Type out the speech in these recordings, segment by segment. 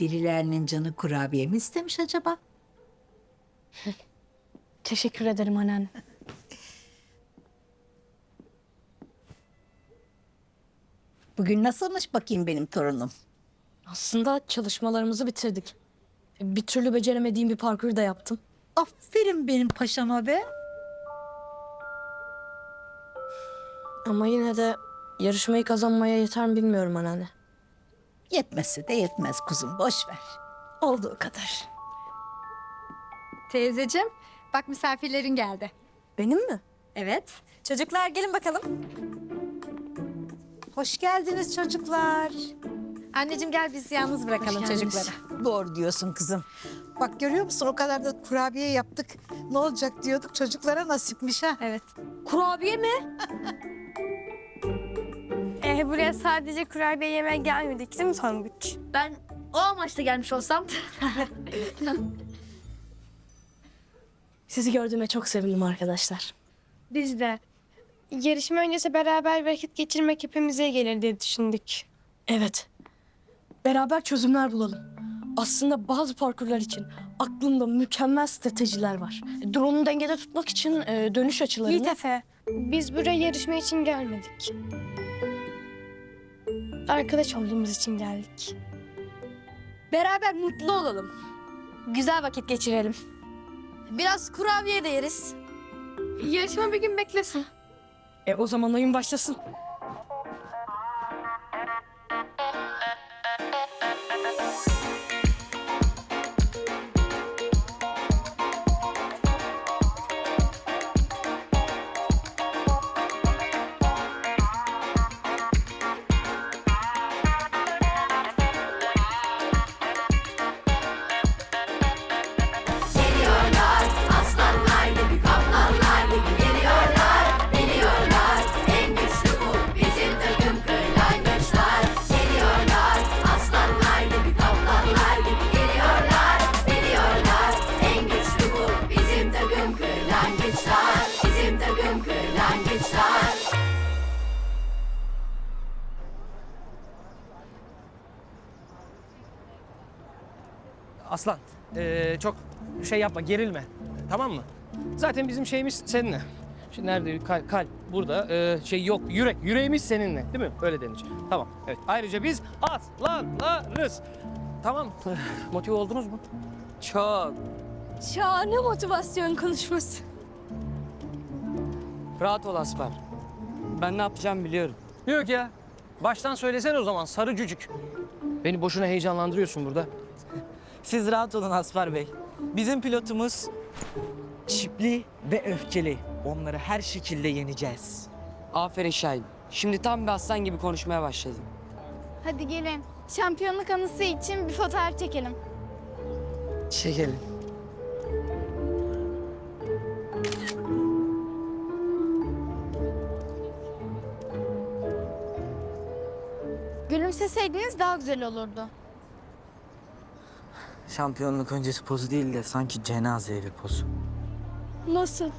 Birilerinin canı kurabiye mi istemiş acaba? Teşekkür ederim anneanne. Bugün nasılmış bakayım benim torunum? Aslında çalışmalarımızı bitirdik. Bir türlü beceremediğim bir parkur da yaptım. Aferin benim paşama be. Ama yine de yarışmayı kazanmaya yeter mi bilmiyorum anneanne. Yetmezse de yetmez kuzum boş ver. Olduğu kadar. Teyzeciğim, bak misafirlerin geldi. Benim mi? Evet. Çocuklar gelin bakalım. Hoş geldiniz çocuklar. Anneciğim gel biz yalnız bırakalım geldiniz. çocukları. Doğru diyorsun kızım. Bak görüyor musun o kadar da kurabiye yaptık. Ne olacak diyorduk çocuklara nasipmiş ha. Evet. Kurabiye mi? Ee, buraya sadece kurabiye yemeye gelmedik değil mi Tonguç? Ben o amaçla gelmiş olsam. Sizi gördüğüme çok sevindim arkadaşlar. Biz de. Yarışma öncesi beraber vakit geçirmek hepimize gelir diye düşündük. Evet. Beraber çözümler bulalım. Aslında bazı parkurlar için aklımda mükemmel stratejiler var. Drone'u dengede tutmak için e, dönüş açılarını... Yiğit Efe, biz buraya yarışma için gelmedik. Arkadaş olduğumuz için geldik. Beraber mutlu olalım. Güzel vakit geçirelim. Biraz kurabiye de yeriz. Yarışma bir gün beklesin. E o zaman oyun başlasın. Aslan, eee, çok şey yapma, gerilme. Tamam mı? Zaten bizim şeyimiz seninle. Şimdi nerede? Kalp, kalp burada. Eee, şey yok, yürek. Yüreğimiz seninle. Değil mi? Öyle denir. Tamam, evet. Ayrıca biz aslanlarız. Tamam. Motive oldunuz mu? Çok. Şahane motivasyon konuşması. Rahat ol Aspar. Ben ne yapacağımı biliyorum. Yok ya. Baştan söylesene o zaman sarı cücük. Beni boşuna heyecanlandırıyorsun burada. Siz rahat olun Aspar Bey. Bizim pilotumuz çipli ve öfkeli. Onları her şekilde yeneceğiz. Aferin Şahin. Şimdi tam bir aslan gibi konuşmaya başladın. Hadi gelin. Şampiyonluk anısı için bir fotoğraf çekelim. Çekelim. Gülümseseydiniz daha güzel olurdu. Şampiyonluk öncesi pozu değil de sanki cenaze evi pozu. Nasıl?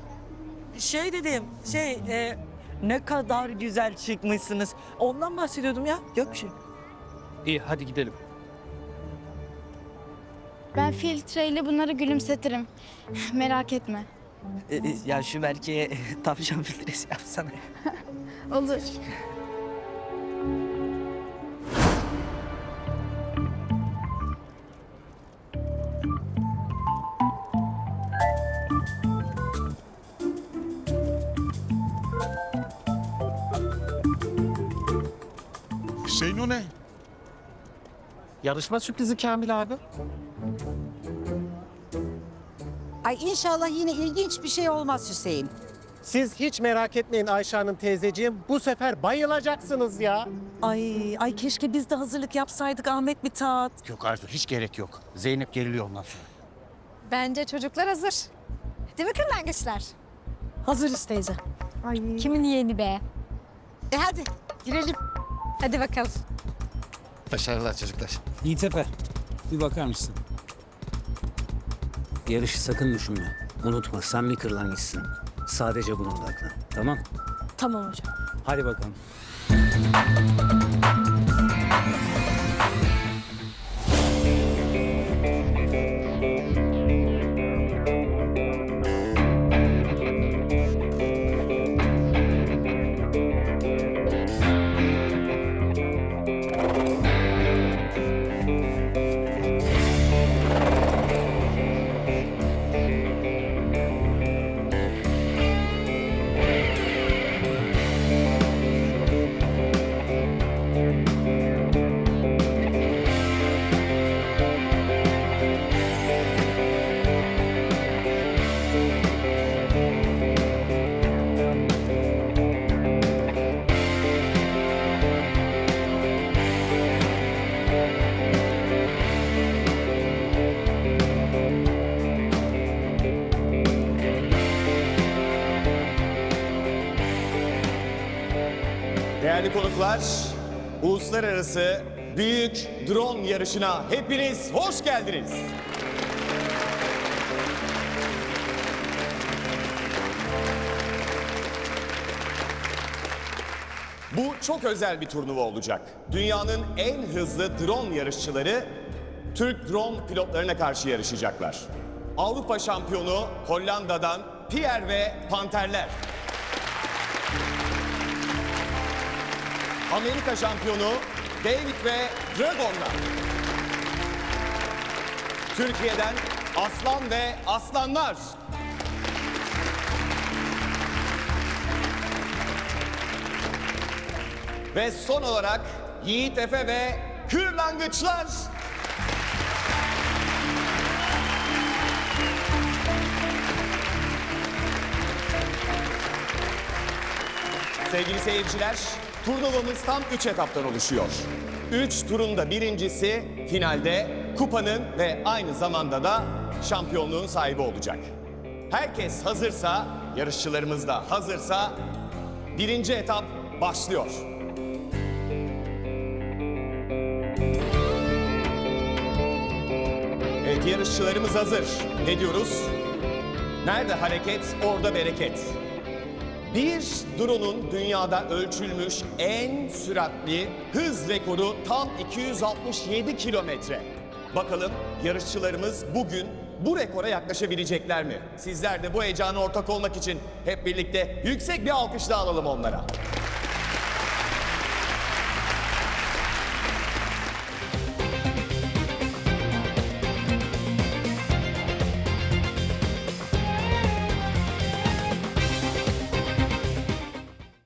Şey dedim, şey e, ne kadar güzel çıkmışsınız. Ondan bahsediyordum ya. Yok bir şey. İyi hadi gidelim. Ben filtreyle bunları gülümsetirim. Merak etme. E, e, ya şu Berke'ye tavşan filtresi yapsana. Olur. Hüseyin o ne? Yarışma sürprizi Kamil abi. Ay inşallah yine ilginç bir şey olmaz Hüseyin. Siz hiç merak etmeyin Ayşe Hanım teyzeciğim. Bu sefer bayılacaksınız ya. Ay, ay keşke biz de hazırlık yapsaydık Ahmet Mithat. Yok Arzu hiç gerek yok. Zeynep geriliyor ondan sonra. Bence çocuklar hazır. Değil mi kırlangıçlar? Hazırız teyze. Kimin yeğeni be? E hadi girelim. Hadi bakalım. Başarılar çocuklar. Yiğit Efe, bir bakar mısın? Yarışı sakın düşünme. Unutma sen bir kırlangıçsın. Sadece buna odaklan. Tamam? Tamam hocam. Hadi bakalım. Değerli konuklar, uluslararası büyük drone yarışına hepiniz hoş geldiniz. Bu çok özel bir turnuva olacak. Dünyanın en hızlı drone yarışçıları Türk drone pilotlarına karşı yarışacaklar. Avrupa şampiyonu Hollanda'dan Pierre ve Panterler. Amerika şampiyonu David ve Dragon'la. Türkiye'den Aslan ve Aslanlar. Ve son olarak Yiğit Efe ve Kırlangıçlar. Sevgili seyirciler, turnuvamız tam 3 etaptan oluşuyor. 3 turun da birincisi finalde kupanın ve aynı zamanda da şampiyonluğun sahibi olacak. Herkes hazırsa, yarışçılarımız da hazırsa birinci etap başlıyor. Evet yarışçılarımız hazır. Ne diyoruz? Nerede hareket, orada bereket. Bir drone'un dünyada ölçülmüş en süratli hız rekoru tam 267 kilometre. Bakalım yarışçılarımız bugün bu rekora yaklaşabilecekler mi? Sizler de bu heyecana ortak olmak için hep birlikte yüksek bir alkış da alalım onlara.